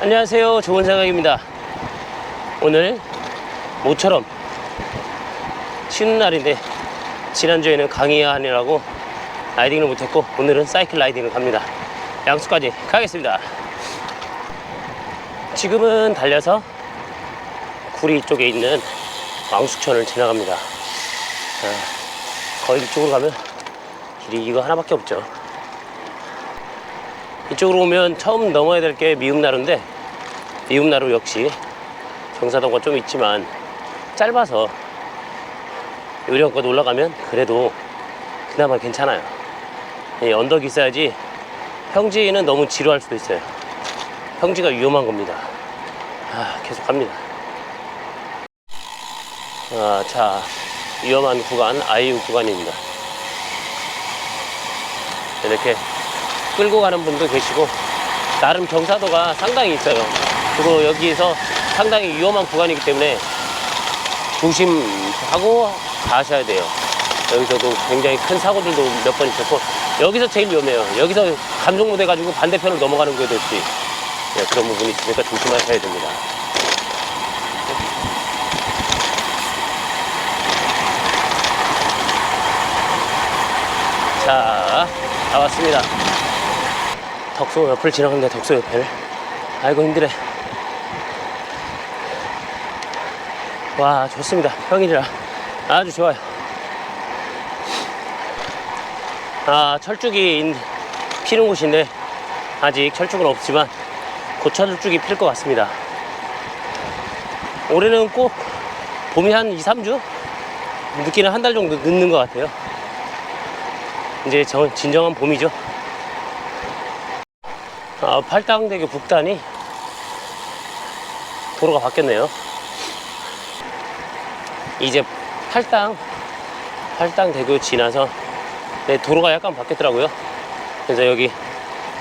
안녕하세요. 좋은 생각입니다. 오늘 모처럼 쉬는 날인데 지난주에는 강의하느라고 라이딩을 못했고 오늘은 사이클 라이딩을 갑니다. 양수까지 가겠습니다. 지금은 달려서 구리 쪽에 있는 왕숙천을 지나갑니다. 아, 거의 이쪽으로 가면 길이 이거 하나밖에 없죠. 이쪽으로 오면 처음 넘어야 될 게 미음나루인데 미음나루 역시 경사도가 좀 있지만 짧아서 요령껏 올라가면 그래도 그나마 괜찮아요. 이 언덕이 있어야지 평지는 너무 지루할 수도 있어요. 평지가 위험한 겁니다. 아, 계속 갑니다. 아, 자, 위험한 구간, 아이유 구간입니다. 이렇게 끌고 가는 분도 계시고, 나름 경사도가 상당히 있어요. 그리고 여기에서 상당히 위험한 구간이기 때문에 조심하고 가셔야 돼요. 여기서도 굉장히 큰 사고들도 몇 번 있었고, 여기서 제일 위험해요. 여기서 감속못해가지고 반대편으로 넘어가는 것도 있지. 네, 그런 부분이 있으니까 조심하셔야 됩니다. 자, 다 왔습니다. 덕소 옆을 지나갑니다. 덕소 옆을. 아이고 힘들어. 와 좋습니다. 평일이라 아주 좋아요. 아 철쭉이 인- 피는 곳인데 아직 철쭉은 없지만 곧 철쭉이 필 것 같습니다. 올해는 꼭 봄이 한 2, 3주? 늦기는 한 달 정도 늦는 것 같아요. 이제 저- 진정한 봄이죠. 아, 팔당대교 북단이 도로가 바뀌었네요. 이제 팔당, 팔당 대교 지나서 네, 도로가 약간 바뀌었더라고요. 그래서 여기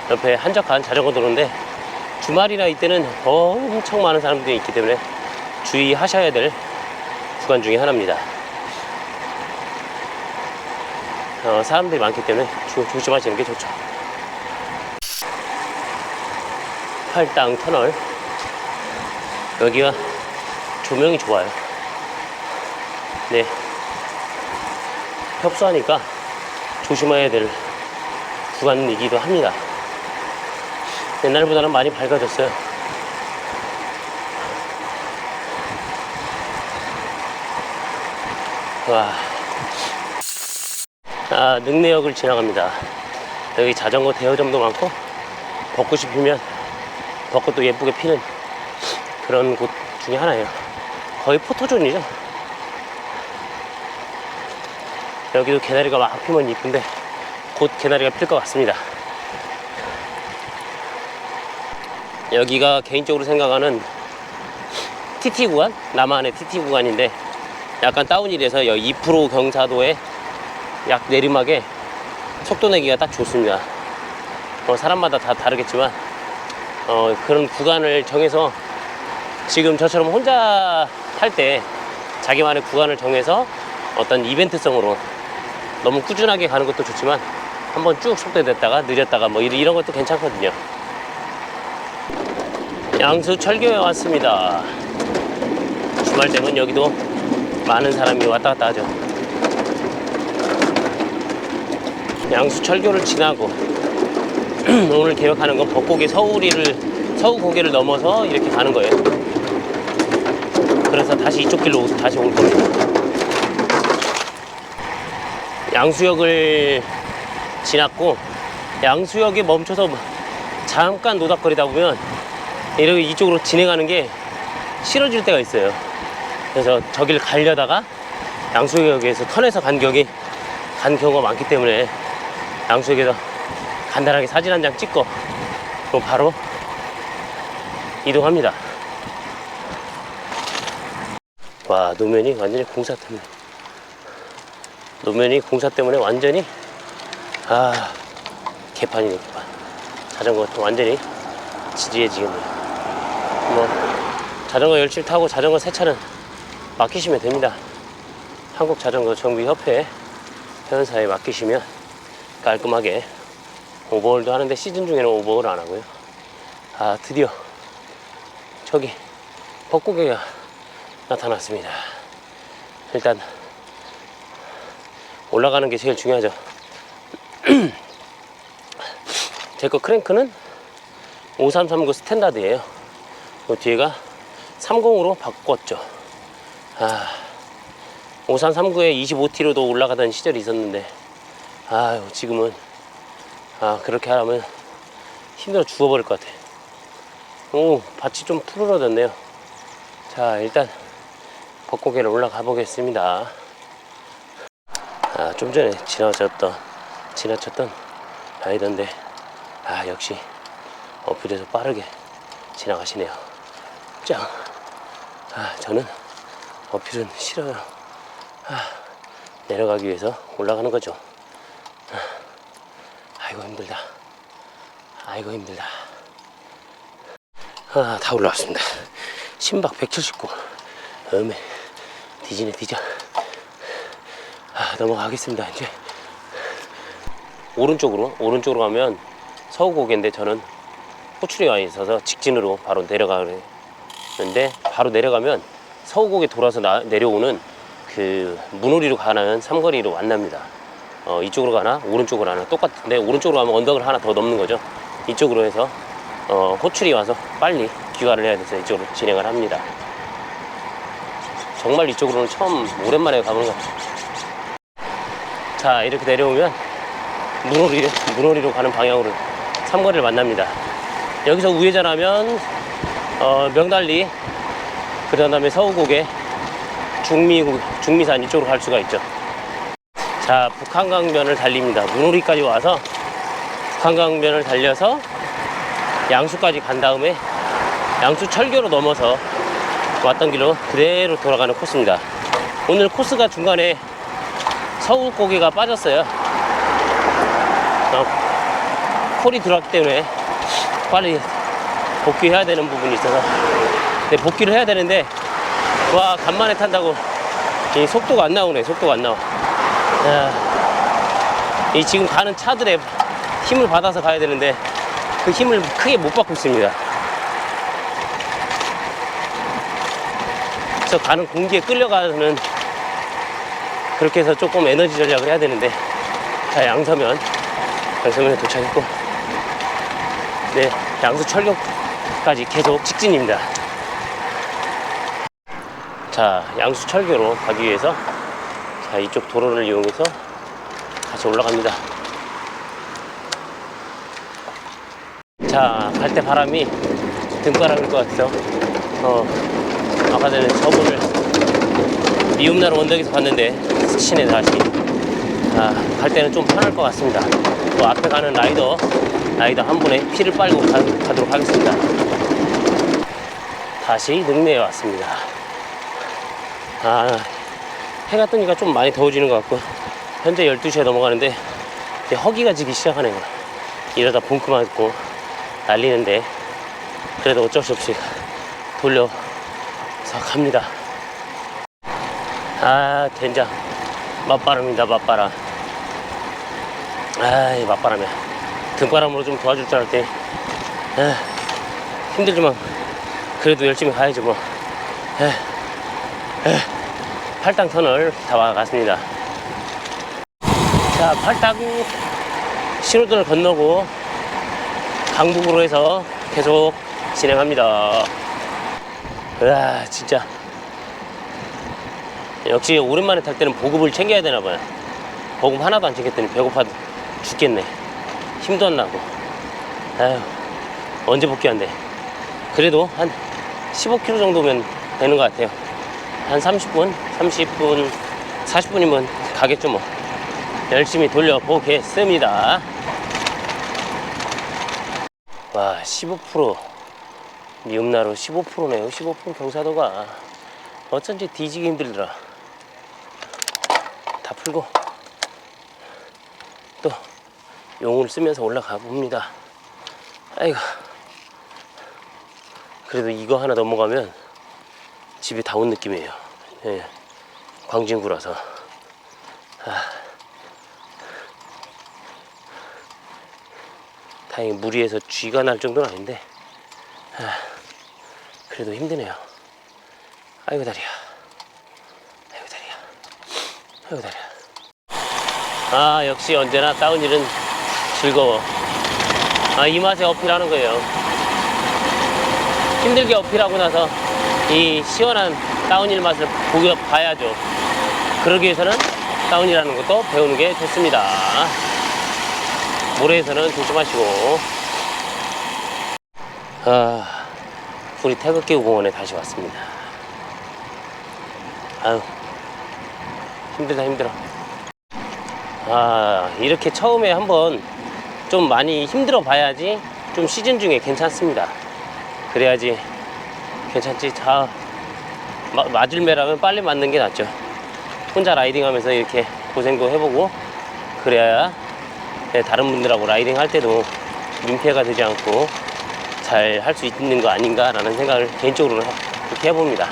옆에 한적한 자전거 도로인데 주말이나 이때는 엄청 많은 사람들이 있기 때문에 주의하셔야 될 구간 중에 하나입니다. 어, 사람들이 많기 때문에 조, 조심하시는 게 좋죠. 팔당 터널. 여기가 조명이 좋아요. 네. 협소하니까 조심해야 될 구간이기도 합니다. 옛날보다는 많이 밝아졌어요. 와. 아, 능내역을 지나갑니다. 여기 자전거 대여점도 많고, 벚꽃이 피면 벚꽃도 예쁘게 피는 그런 곳 중에 하나예요. 거의 포토존이죠. 여기도 개나리가 막 피면 이쁜데, 곧 개나리가 필 것 같습니다. 여기가 개인적으로 생각하는 TT 구간? 나만의 TT 구간인데, 약간 다운이 돼서 여기 2% 경사도에 약 내리막에 속도 내기가 딱 좋습니다. 어, 사람마다 다 다르겠지만 어, 그런 구간을 정해서 지금 저처럼 혼자 할 때 자기만의 구간을 정해서 어떤 이벤트성으로 너무 꾸준하게 가는 것도 좋지만 한번 쭉 속도 냈다가 늦었다가 뭐 이런, 이런 것도 괜찮거든요. 양수 철교에 왔습니다. 주말 되면 여기도 많은 사람이 왔다 갔다 하죠. 양수 철교를 지나고 오늘 계획하는 건 벚고개 서울이를 서울 고개를 넘어서 이렇게 가는 거예요. 그래서 다시 이쪽 길로 다시 올 겁니다. 양수역을 지났고 양수역에 멈춰서 잠깐 노닥거리다 보면 이렇게 이쪽으로 진행하는 게 싫어질 때가 있어요. 그래서 저길 가려다가 양수역에서 턴에서 간 격이 간 경우가 많기 때문에 양수역에서 간단하게 사진 한 장 찍고 그럼 바로 이동합니다. 와 노면이 완전히 공사 때문에 노면이 공사 때문에 완전히 아 개판이네 개판 자전거 완전히 지지해지겠네요. 뭐 자전거 열심히 타고 자전거 세차는 맡기시면 됩니다. 한국 자전거 정비 협회 회원사에 맡기시면 깔끔하게 오버홀도 하는데 시즌 중에는 오버홀 안 하고요. 아 드디어 저기 벚고개가 나타났습니다. 일단 올라가는 게 제일 중요하죠. 제 거 크랭크는 5339 스탠다드예요. 그 뒤에가 30으로 바꿨죠. 아, 5339에 25T로도 올라가던 시절이 있었는데, 아유, 지금은, 아, 그렇게 하면 힘들어 죽어버릴 것 같아. 오, 밭이 좀 푸르러졌네요. 자, 일단, 벚고개를 올라가 보겠습니다. 아, 좀 전에 지나쳤던, 지나쳤던 라이더인데, 아, 역시, 어필에서 빠르게 지나가시네요. 짱! 아, 저는 어필은 싫어요. 아, 내려가기 위해서 올라가는 거죠. 아, 아이고, 힘들다. 아이고, 힘들다. 아, 다 올라왔습니다. 심박 179. 음에 뒤지네, 뒤져. 아, 넘어가겠습니다, 이제. 오른쪽으로, 오른쪽으로 가면 서우고개인데 저는 호출이 와 있어서 직진으로 바로 내려가는데 바로 내려가면 서우고개 돌아서 나- 내려오는 그 문호리로 가는 삼거리로 만납니다. 어, 이쪽으로 가나 오른쪽으로 가나 똑같은데 오른쪽으로 가면 언덕을 하나 더 넘는 거죠. 이쪽으로 해서 어, 호출이 와서 빨리 귀가를 해야 돼서 이쪽으로 진행을 합니다. 정말 이쪽으로는 처음 오랜만에 가보는 것 같아요. 자 이렇게 내려오면 문호리로, 문호리로 가는 방향으로 삼거리를 만납니다. 여기서 우회전하면 어, 명달리 그 다음에 서우고개 중미 중미산 이쪽으로 갈 수가 있죠. 자 북한강변을 달립니다. 문호리까지 와서 북한강변을 달려서 양수까지 간 다음에 양수 철교로 넘어서 왔던 길로 그대로 돌아가는 코스입니다. 오늘 코스가 중간에 서울고개가 빠졌어요. 어, 콜이 들어왔기 때문에 빨리 복귀해야 되는 부분이 있어서. 근데 복귀를 해야 되는데 와 간만에 탄다고. 이 속도가 안 나오네 속도가 안 나와. 야, 이 지금 가는 차들의 힘을 받아서 가야 되는데 그 힘을 크게 못 받고 있습니다. 그래서 가는 공기에 끌려가는 그렇게 해서 조금 에너지 전략을 해야 되는데 자 양서면 양서면에 도착했고 네, 양수 철교까지 계속 직진입니다. 자, 양수 철교로 가기 위해서 자, 이쪽 도로를 이용해서 다시 올라갑니다. 자, 갈 때 바람이 등바람일 것 같아서 어, 아까 전에 저분을 미움나루 언덕에서 봤는데 스치네 다시 아, 갈 때는 좀 편할 것 같습니다. 또 앞에 가는 라이더, 라이더 한 분의 피를 빨고 가, 가도록 하겠습니다. 다시 능내에 왔습니다. 아, 해가 뜨니까 좀 많이 더워지는 것 같고, 현재 12시에 넘어가는데, 허기가 지기 시작하네요. 이러다 붕크 맞고 날리는데, 그래도 어쩔 수 없이 돌려서 갑니다. 아, 된장. 맞바람입니다, 맞바람. 아이 맞바람이야. 등바람으로 좀 도와줄 줄 알았더니 에, 힘들지만 그래도 열심히 가야지 뭐. 에, 에, 팔당 터널 다 와갔습니다. 자 팔당 신호등을 건너고 강북으로 해서 계속 진행합니다. 으아 진짜 역시 오랜만에 탈 때는 보급을 챙겨야 되나 봐요 보급 하나도 안 챙겼더니 배고파 죽겠네. 힘도 안 나고. 아휴, 언제 복귀한대. 그래도 한 15km 정도면 되는 것 같아요. 한 30분, 30분, 40분이면 가겠죠 뭐. 열심히 돌려보겠습니다. 와, 15% 미음나루 15%네요. 15% 경사도가 어쩐지 뒤지기 힘들더라. 다 풀고 또 용을 쓰면서 올라가 봅니다. 아이고. 그래도 이거 하나 넘어가면 집에 다 온 느낌이에요. 예. 광진구라서. 아. 다행히 무리해서 쥐가 날 정도는 아닌데. 아. 그래도 힘드네요. 아이고 다리야. 다리야. 아 역시 언제나 다운힐은 즐거워. 아 이 맛에 어필하는 거예요. 힘들게 어필하고 나서 이 시원한 다운힐 맛을 보여 봐야죠. 그러기 위해서는 다운이라는 것도 배우는 게 좋습니다. 모래에서는 조심하시고. 아, 우리 태극기 공원에 다시 왔습니다. 아유, 힘들다, 힘들어. 아, 이렇게 처음에 한번 좀 많이 힘들어 봐야지 좀 시즌 중에 괜찮습니다. 그래야지 괜찮지. 자, 마- 맞을 매라면 빨리 맞는 게 낫죠. 혼자 라이딩 하면서 이렇게 고생도 해보고 그래야 네, 다른 분들하고 라이딩 할 때도 민폐가 되지 않고 잘 할 수 있는 거 아닌가라는 생각을 개인적으로 그렇게 해봅니다.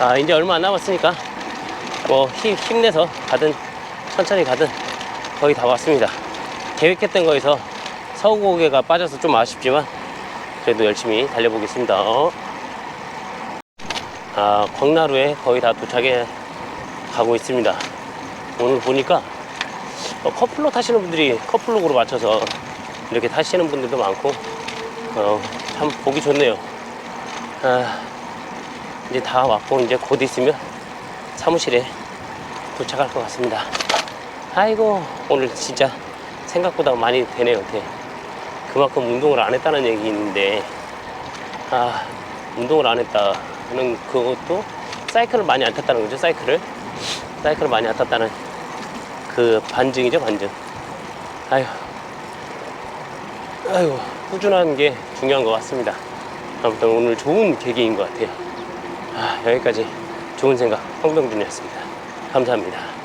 아, 이제 얼마 안 남았으니까 뭐 힘, 힘내서 가든 천천히 가든 거의 다 왔습니다. 계획했던 거에서 서구고개가 빠져서 좀 아쉽지만 그래도 열심히 달려보겠습니다. 아, 광나루에 거의 다 도착해 가고 있습니다. 오늘 보니까 어, 커플로 타시는 분들이 커플룩으로 맞춰서 이렇게 타시는 분들도 많고 어, 참 보기 좋네요. 아, 이제 다 왔고 이제 곧 있으면 사무실에 도착할 것 같습니다. 아이고 오늘 진짜 생각보다 많이 되네요. 돼. 그만큼 운동을 안 했다는 얘기인데 아 운동을 안 했다는 그것도 사이클을 많이 안 탔다는 거죠. 사이클을 사이클을 많이 안 탔다는 그 반증이죠. 반증. 아유 아유 꾸준한 게 중요한 것 같습니다. 아무튼 오늘 좋은 계기인 것 같아요. 아, 여기까지 좋은 생각 황병준이었습니다. 감사합니다.